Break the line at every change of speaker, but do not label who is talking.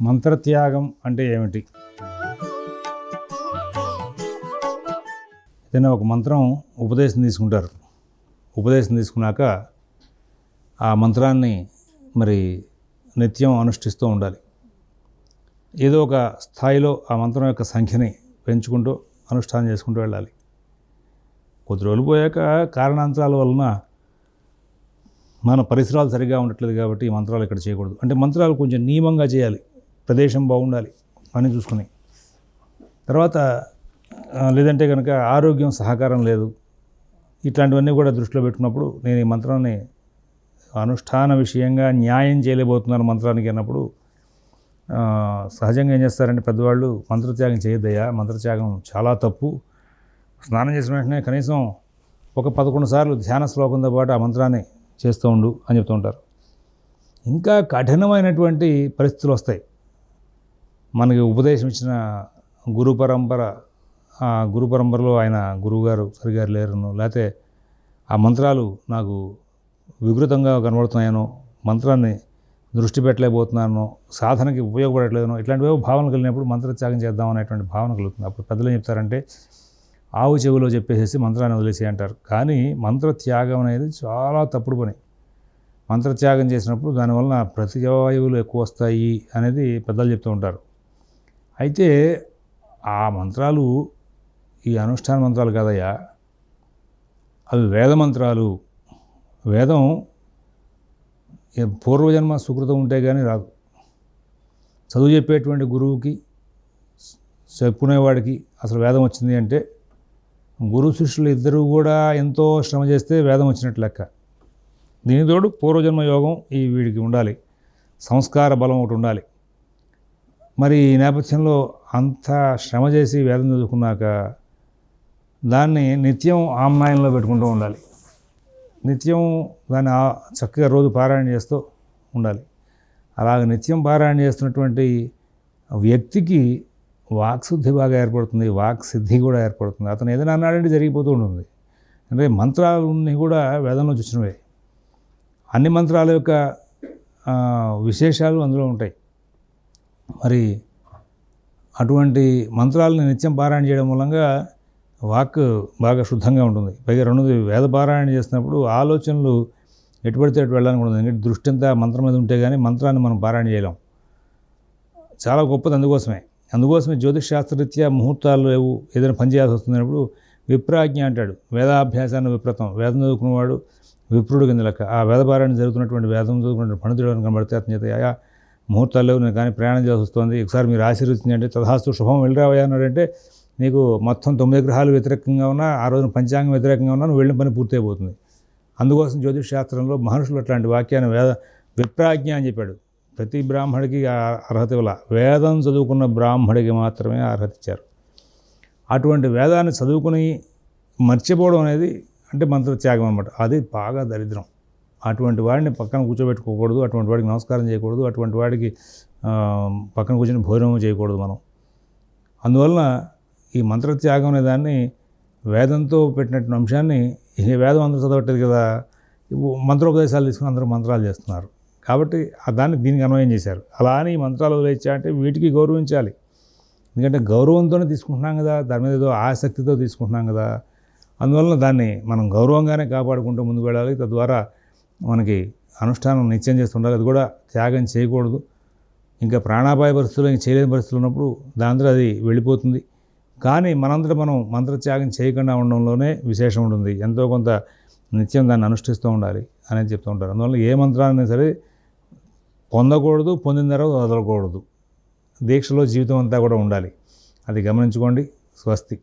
మంత్రత్యాగం అంటే ఏమిటి? ఏదైనా ఒక మంత్రం ఉపదేశం తీసుకుంటారు. ఉపదేశం తీసుకున్నాక ఆ మంత్రాన్ని మరి నిత్యం అనుష్ఠిస్తూ ఉండాలి. ఏదో ఒక స్థాయిలో ఆ మంత్రం యొక్క సంఖ్యని పెంచుకుంటూ అనుష్ఠానం చేసుకుంటూ వెళ్ళాలి. కొద్ది రోజులు పోయాక కారణాంతరాల వలన మన పరిసరాలు సరిగా ఉండట్లేదు కాబట్టి ఈ మంత్రాలు ఇక్కడ చేయకూడదు. అంటే మంత్రాలు కొంచెం నియమంగా చేయాలి. ప్రదేశం బాగుండాలి పని చూసుకుని. తర్వాత లేదంటే కనుక ఆరోగ్యం సహకారం లేదు. ఇట్లాంటివన్నీ కూడా దృష్టిలో పెట్టుకున్నప్పుడు నేను ఈ మంత్రాన్ని అనుష్ఠాన విషయంగా న్యాయం చేయలేకపోతున్నాను మంత్రానికి అన్నప్పుడు సహజంగా ఏం చేస్తారంటే పెద్దవాళ్ళు మంత్రత్యాగం చేయొద్దయ్యా మంత్రత్యాగం చాలా తప్పు. స్నానం చేసిన వెంటనే కనీసం ఒక పదకొండు సార్లు ధ్యాన శ్లోకంతో పాటు ఆ మంత్రాన్ని చేస్తూ ఉండు అని చెప్తూ ఉంటారు. ఇంకా కఠినమైనటువంటి పరిస్థితులు వస్తాయి. మనకి ఉపదేశం ఇచ్చిన గురు పరంపర ఆ గురు పరంపరలో ఆయన గురువుగారు సరిగారు లేరును లేకపోతే ఆ మంత్రాలు నాకు వికృతంగా కనబడుతున్నాయనో మంత్రాన్ని దృష్టి పెట్టలేకపోతున్నానో సాధనకి ఉపయోగపడట్లేదనో ఇట్లాంటివే భావనలు కలిగినప్పుడు మంత్రత్యాగం చేద్దాం అనేటువంటి భావన కలుగుతుంది. అప్పుడు పెద్దలు ఏం చెప్తారంటే ఆవు చెవిలో చెప్పేసేసి మంత్రాన్ని వదిలేసి అంటారు. కానీ మంత్రత్యాగం అనేది చాలా తప్పుడు పని. మంత్రత్యాగం చేసినప్పుడు దానివల్ల ప్రతివాయువులు ఎక్కువ వస్తాయి అనేది పెద్దలు చెప్తూ ఉంటారు. అయితే ఆ మంత్రాలు ఈ అనుష్ఠాన మంత్రాలు కాదయ్యా. అవి వేద మంత్రాలు. వేదం పూర్వజన్మ సుకృతం ఉంటే కానీ రాదు. చదువు చెప్పేటువంటి గురువుకి చెప్పుకునేవాడికి అసలు వేదం వచ్చింది అంటే గురు శిష్యులు ఇద్దరు కూడా ఎంతో శ్రమ చేస్తే వేదం వచ్చినట్టు లెక్క. దీని తోడు పూర్వజన్మ యోగం ఈ వీడికి ఉండాలి. సంస్కార బలం ఒకటి ఉండాలి. మరి ఈ నేపథ్యంలో అంత శ్రమ చేసి వేదం చదువుకున్నాక దాన్ని నిత్యం ఆమ్నాయంలో పెట్టుకుంటూ ఉండాలి. నిత్యం దాన్ని ఆ- చక్కగా రోజు పారాయణ చేస్తూ ఉండాలి. అలాగ నిత్యం పారాయణ చేస్తున్నటువంటి వ్యక్తికి వాక్శుద్ధి బాగా ఏర్పడుతుంది వాక్ సిద్ధి కూడా ఏర్పడుతుంది. అతను ఏదైనా అన్నాడంటే జరిగిపోతూ ఉంటుంది. అంటే మంత్రాలన్నీ కూడా వేదంలో చూసినవే అన్ని మంత్రాల యొక్క విశేషాలు అందులో ఉంటాయి. మరి అటువంటి మంత్రాలను నిత్యం పారాయణ చేయడం మూలంగా వాక్ బాగా శుద్ధంగా ఉంటుంది. పైగా రెండోది వేద పారాయణ చేసినప్పుడు ఆలోచనలు ఎటుపడితే అటు వెళ్ళడానికి ఉండదు. ఎందుకంటే దృష్టి అంతా మంత్రం మీద ఉంటే కానీ మంత్రాన్ని మనం పారాయణ చేయలేం. చాలా గొప్పది అందుకోసమే. అందుకోసమే జ్యోతిష్ శాస్త్రరీత్యా ముహూర్తాలు లేవు. ఏదైనా పని చేయాల్సి వస్తున్నప్పుడు విప్రాజ్ఞ అంటాడు. వేదాభ్యాసాన్ని విప్రతం. వేదం చదువుకున్నవాడు విప్రుడు కింద లెక్క. ఆ వేదపారాయణ జరుగుతున్నటువంటి వేదం చదువుకున్న పండితుడు కనబడితే అతని చేత అయా ముహూర్తాలు నేను కానీ ప్రయాణం చేసి వస్తుంది. ఒకసారి మీరు ఆశీర్వదించండి. తథాస్తు శుభం వెళ్ళరావయ్యా అన్నాడంటే నీకు మొత్తం తొమ్మిది గ్రహాలు వ్యతిరేకంగా ఉన్నా ఆ రోజున పంచాంగం వ్యతిరేకంగా ఉన్నా నువ్వు వెళ్ళిన పని పూర్తి అయిపోతుంది అందుకోసం జ్యోతిష్ శాస్త్రంలో మహర్షులు అట్లాంటి వాక్యాన్ని వేద విప్రాజ్ఞ అని చెప్పాడు. ప్రతి బ్రాహ్మడికి ఆ అర్హత ఇవ్వాల. వేదం చదువుకున్న బ్రాహ్మడికి మాత్రమే అర్హత ఇచ్చారు. అటువంటి వేదాన్ని చదువుకుని మర్చిపోవడం అనేది అంటే మంత్రత్యాగం అనమాట అది బాగా దరిద్రం. అటువంటి వాడిని పక్కన కూర్చోబెట్టుకోకూడదు అటువంటి వాడికి నమస్కారం చేయకూడదు అటువంటి వాడికి పక్కన కూర్చొని భోజనం చేయకూడదు మనం. అందువలన ఈ మంత్రత్యాగం అనే దాన్ని వేదంతో పెట్టినటువంటి అంశాన్ని ఈ వేదం అందరూ చదవట్లేదు కదా మంత్రోపదేశాలు తీసుకుని అందరూ మంత్రాలు చేస్తున్నారు. కాబట్టి ఆ దాన్ని దీనికి అన్వయం చేశారు. అలా అని ఈ మంత్రాలు వదిలేచ్చా అంటే వీటికి గౌరవించాలి. ఎందుకంటే గౌరవంతోనే తీసుకుంటున్నాం కదా దాని మీద ఏదో ఆసక్తితో తీసుకుంటున్నాం కదా అందువలన దాన్ని మనం గౌరవంగానే కాపాడుకుంటూ ముందుకు వెళ్ళాలి. తద్వారా మనకి అనుష్ఠానం నిత్యం చేస్తుండాలి అది కూడా త్యాగం చేయకూడదు. ఇంకా ప్రాణాపాయ పరిస్థితుల్లో ఇంకా చేయలేని పరిస్థితులు ఉన్నప్పుడు దాంతో అది వెళ్ళిపోతుంది. కానీ మనందరం మనం మంత్రత్యాగం చేయకుండా ఉండడంలోనే విశేషం ఉంటుంది. ఎంతో కొంత నిత్యం దాన్ని అనుష్ఠిస్తూ ఉండాలి అనేది చెప్తూ ఉంటారు. అందువల్ల ఏ మంత్రాన్ని సరే పొందకూడదు పొందిన తర్వాత వదలకూడదు. దీక్షలో జీవితం అంతా కూడా ఉండాలి. అది గమనించుకోండి. స్వస్తి.